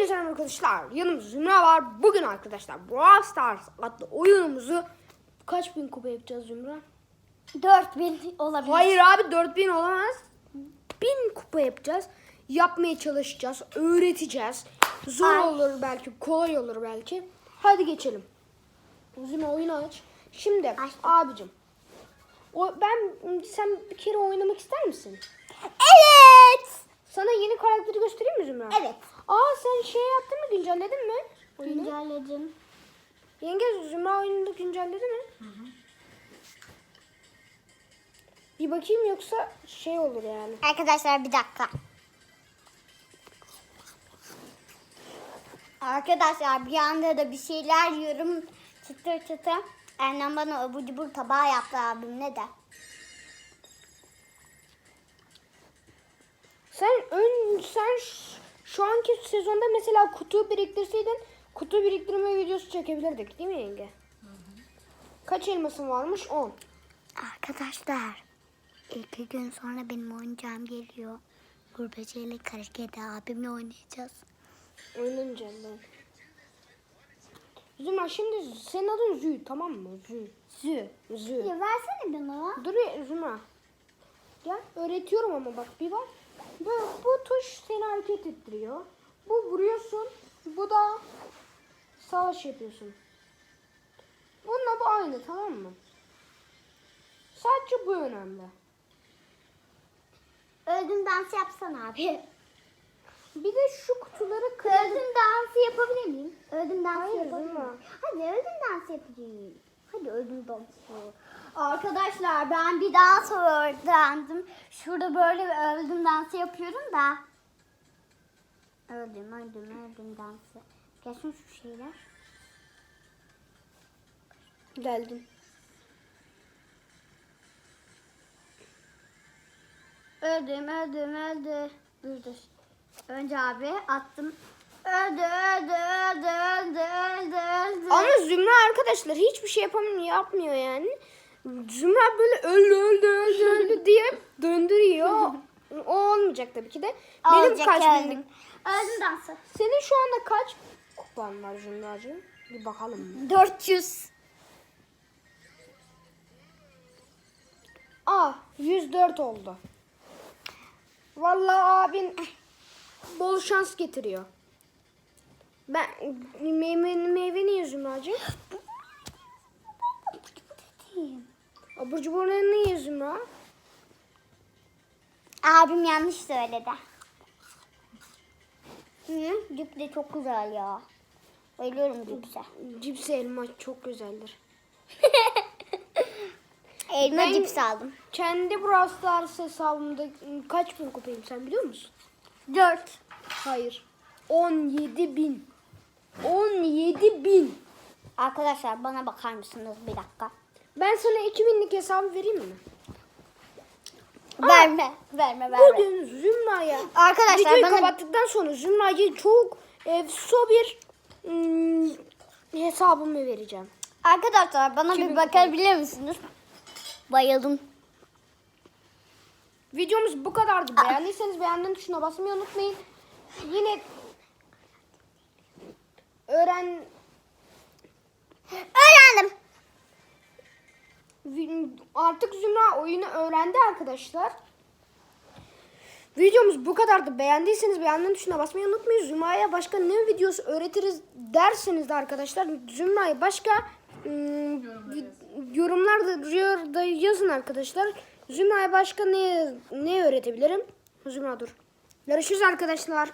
Hepinize merhaba arkadaşlar. Yanımızda Zümra var. Bugün arkadaşlar Brawl Stars adlı oyunumuzu kaç bin kupa yapacağız Zümra? 4000 olabilir. Hayır abi 4000 olamaz. 1000 kupa yapacağız. Yapmaya çalışacağız. Öğreteceğiz. Zor Ay. olur belki. Kolay olur belki. Hadi geçelim. Zümra oyunu aç. Şimdi Açtım. abicim. O, ben sen bir kere oynamak ister misin? Evet. Sana yeni karakteri göstereyim mi Zümra? Evet. Aa sen şey yaptın mı? Güncelledin mi? Oyunu? Güncelledim. Yenge Zümra oyununu güncelledi mi? Bir bakayım yoksa şey olur yani. Arkadaşlar bir dakika. Arkadaşlar bir anda da bir şeyler yiyorum. Çıtır çıtır. Annem bana abur cubur tabağı yaptı abimle de. Sen ön sen şu anki sezonda mesela kutu biriktirseydin kutu biriktirme videosu çekebilirdik değil mi yenge? Kaç elmasın varmış? 10. Arkadaşlar iki gün sonra benim oyuncağım geliyor. Gurbeciyle Karake'de abimle oynayacağız. Oynayacağım ben. Zümra şimdi senin adın Zü tamam mı? Zü. Zü. Zü. versene bana. Dur ya, Zümra. Gel öğretiyorum ama bak bir bak. Böyle bu tuş seni hareket ettiriyor. Bu vuruyorsun. Bu da savaş yapıyorsun. Bununla bu aynı tamam mı? Sadece bu önemli. Öldüm dansı yapsana abi. Bir de şu kutuları kır. Öldüm dansı yapabilir miyim? Öldüm dansı Hayır, yapabilir miyim? Hadi öldüm dansı yapacağım. Hadi öldüm dansı. Arkadaşlar ben bir dans öğrendim. Şurada böyle öldüm dansı yapıyorum da. Öldüm öldüm öldüm dansı. Gelsin şu şeyler. Geldim. Öldüm öldüm öldü. Dur dur. Önce abi attım. Öldü öldü öldü öldü öldü öldü. Ama Zümra arkadaşlar hiçbir şey yapamıyor, yapmıyor yani. Zümra böyle öldü öldü öldü öldü diye döndürüyor. O olmayacak tabii ki de. Benim Olacak, kaç öldüm. binlik? Öldüm dansı. Senin şu anda kaç kupan var Zümracığım? Bir bakalım. 400. Aa 104 oldu. Vallahi abin bol şans getiriyor. Ben meyve, meyve niye Zümracığım? Abur cuburları niye Zümra? Abim yanlış söyledi. Hı, cip de çok güzel ya. Bayılıyorum cipse. Cips elma çok güzeldir. Elma Ben- cips aldım. Kendi Brawl Stars hesabımda kaç bin kupayım sen biliyor musun? 4. Hayır. 17 bin. 17 bin. Arkadaşlar bana bakar mısınız bir dakika? Ben sana 2000'lik hesabı vereyim mi? Verme, verme, verme. Bugün Zümra'ya Arkadaşlar videoyu bana kapattıktan sonra Zümra'ya çok efso bir ım, hesabımı vereceğim. Arkadaşlar bana Kimin bir bakabilir misiniz? Bayıldım. Videomuz bu kadardı. Beğendiyseniz beğendiğin tuşuna basmayı unutmayın. Yine öğren Öğrendim. Artık Zümra oyunu öğrendi arkadaşlar. Videomuz bu kadardı. Beğendiyseniz beğendiğin tuşuna basmayı unutmayın. Zümra'ya başka ne videosu öğretiriz derseniz de arkadaşlar Zümra'ya başka ım, vi- yorumlarda da yazın arkadaşlar. Zümra'ya başka ne ne öğretebilirim? Zümra dur. Görüşürüz arkadaşlar.